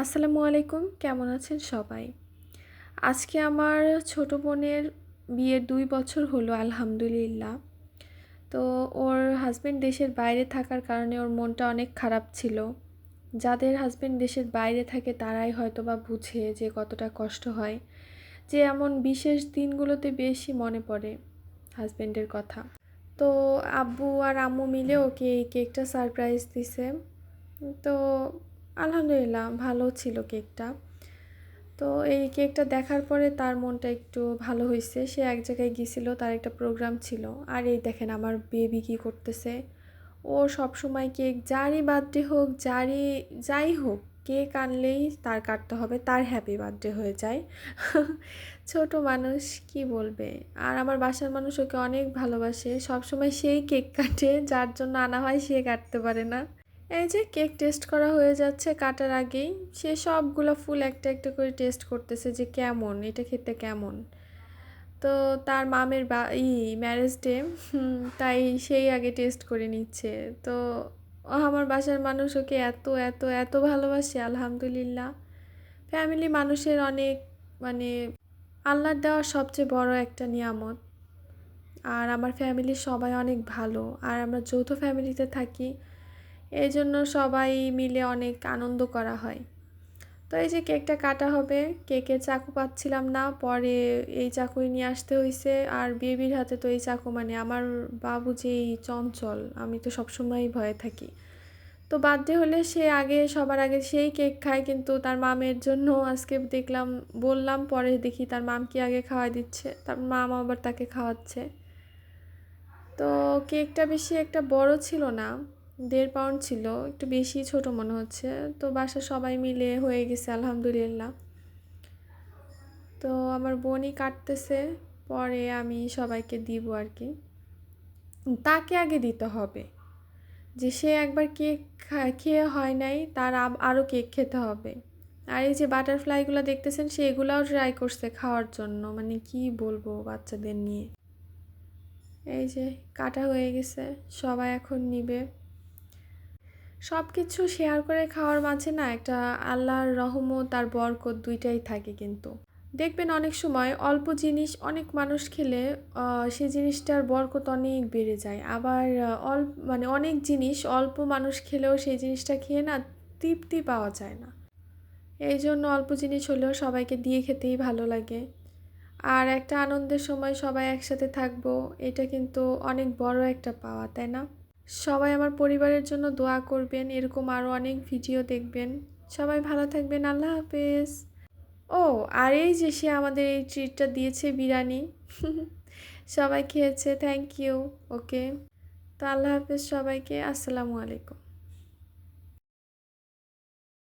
আসসালামু আলাইকুম, কেমন আছেন সবাই? আজকে আমার ছোট বোনের বিয়ের দুই বছর হলো, আলহামদুলিল্লাহ। তো ওর হাজব্যান্ড দেশের বাইরে থাকার কারণে ওর মনটা অনেক খারাপ ছিল। যাদের হাজব্যান্ড দেশের বাইরে থাকে, তারাই হয়তো বা বুঝে যে কতটা কষ্ট হয়। যে এমন বিশেষ দিনগুলোতে বেশি মনে পড়ে হাজব্যান্ডের কথা। তো আব্বু আর আম্মু মিলে ওকে এই কেকটা সারপ্রাইজ দিছে। তো আলহামদুলিল্লাহ, ভালো ছিল কেকটা। তো এই কেকটা দেখার পরে তার মনটা একটু ভালো হয়েছে সে এক জায়গায় গিয়েছিল, তার একটা প্রোগ্রাম ছিল। আর এই দেখেন আমার বেবি কী করতেছে। ও সব সময় কেক যারই বার্থডে হোক, যারই, যাই হোক, কেক আনলেই তার কাটতে হবে, তার হ্যাপি বার্থডে হয়ে যায়। ছোট মানুষ, কি বলবে? আর আমার বাসার মানুষ ওকে অনেক ভালোবাসে। সবসময় সেই কেক কাটে, যার জন্য আনা হয় সে কাটতে পারে না। এই যে কেক টেস্ট করা হয়ে যাচ্ছে কাটার আগেই। সে সবগুলো ফুল একটা একটা করে টেস্ট করতেছে যে কেমন, এটা খেতে কেমন। তো তার মামের বা, ই ম্যারেজ ডে তাই সেই আগে টেস্ট করে নিচ্ছে। তো আমার বাসার মানুষ ওকে এত এত এত ভালোবাসে, আলহামদুলিল্লাহ। ফ্যামিলি মানুষের অনেক মানে আল্লাহর দেওয়া সবচেয়ে বড় একটা নিয়ামত। আর আমার ফ্যামিলির সবাই অনেক ভালো। আর আমরা যৌথ ফ্যামিলিতে থাকি। এই জন্য সবাই মিলে অনেক আনন্দ করা হয়। তো এই যে কেকটা কাটা হবে, কেকের চাকু পাচ্ছিলাম না, পরে এই চাকুই নিয়ে আসতে হয়েছে আর বেবির হাতে তো এই চাকু মানে আমার বাবু যেই চঞ্চল, আমি তো সবসময়ই ভয়ে থাকি। তো বার্থডে হলে সে আগে, সবার আগে সেই কেক খায়, কিন্তু তার মামের জন্য আজকে দেখলাম, বললাম, পরে দেখি তার মামকে আগে খাওয়াই দিচ্ছে, তার মাম আবার তাকে খাওয়াচ্ছে। তো কেকটা বেশি একটা বড় ছিল না দেড় পাউন্ড ছিল, একটু বেশি ছোট মনে হচ্ছে। তো বাসা সবাই মিলে হয়ে গেছে, আলহামদুলিল্লাহ। তো আমার বোনই কাটতেছে, পরে আমি সবাইকে দিব আর কি। তাকে আগে দিতে হবে। যে সে একবার কেক খেয়ে হয় নাই, তার আরও কেক খেতে হবে। আর এই যে বাটারফ্লাইগুলো দেখতেছেন, সেগুলাও ট্রাই করছে খাওয়ার জন্য। মানে কি বলব বাচ্চাদের নিয়ে। এই যে কাটা হয়ে গেছে, সবাই এখন নিবে। সব কিছু শেয়ার করে খাওয়ার মাঝে না একটা আল্লাহর রহমত আর বরকত দুইটাই থাকে কিন্তু। দেখবেন অনেক সময় অল্প জিনিস অনেক মানুষ খেলে সেই জিনিসটার বরকত অনেক বেড়ে যায়। আবার অল্প মানে অনেক জিনিস অল্প মানুষ খেলেও সেই জিনিসটা খেয়ে না তৃপ্তি পাওয়া যায় না। এই জন্য অল্প জিনিস হলেও সবাইকে দিয়ে খেতেই ভালো লাগে। আর একটা আনন্দের সময় সবাই একসাথে থাকব, এটা কিন্তু অনেক বড় একটা পাওয়া, তাই না? সবাই আমার পরিবারের জন্য দোয়া করবেন, এরকম আরও অনেক ভিডিও দেখবেন। সবাই ভালো থাকবেন, আল্লাহ হাফেজ। ও, আর এই যে সে আমাদের এই ট্রিটটা দিয়েছে বিরিয়ানি, সবাই খেয়েছে থ্যাংক ইউ ওকে তো আল্লাহ হাফেজ সবাইকে, আসসালামু আলাইকুম।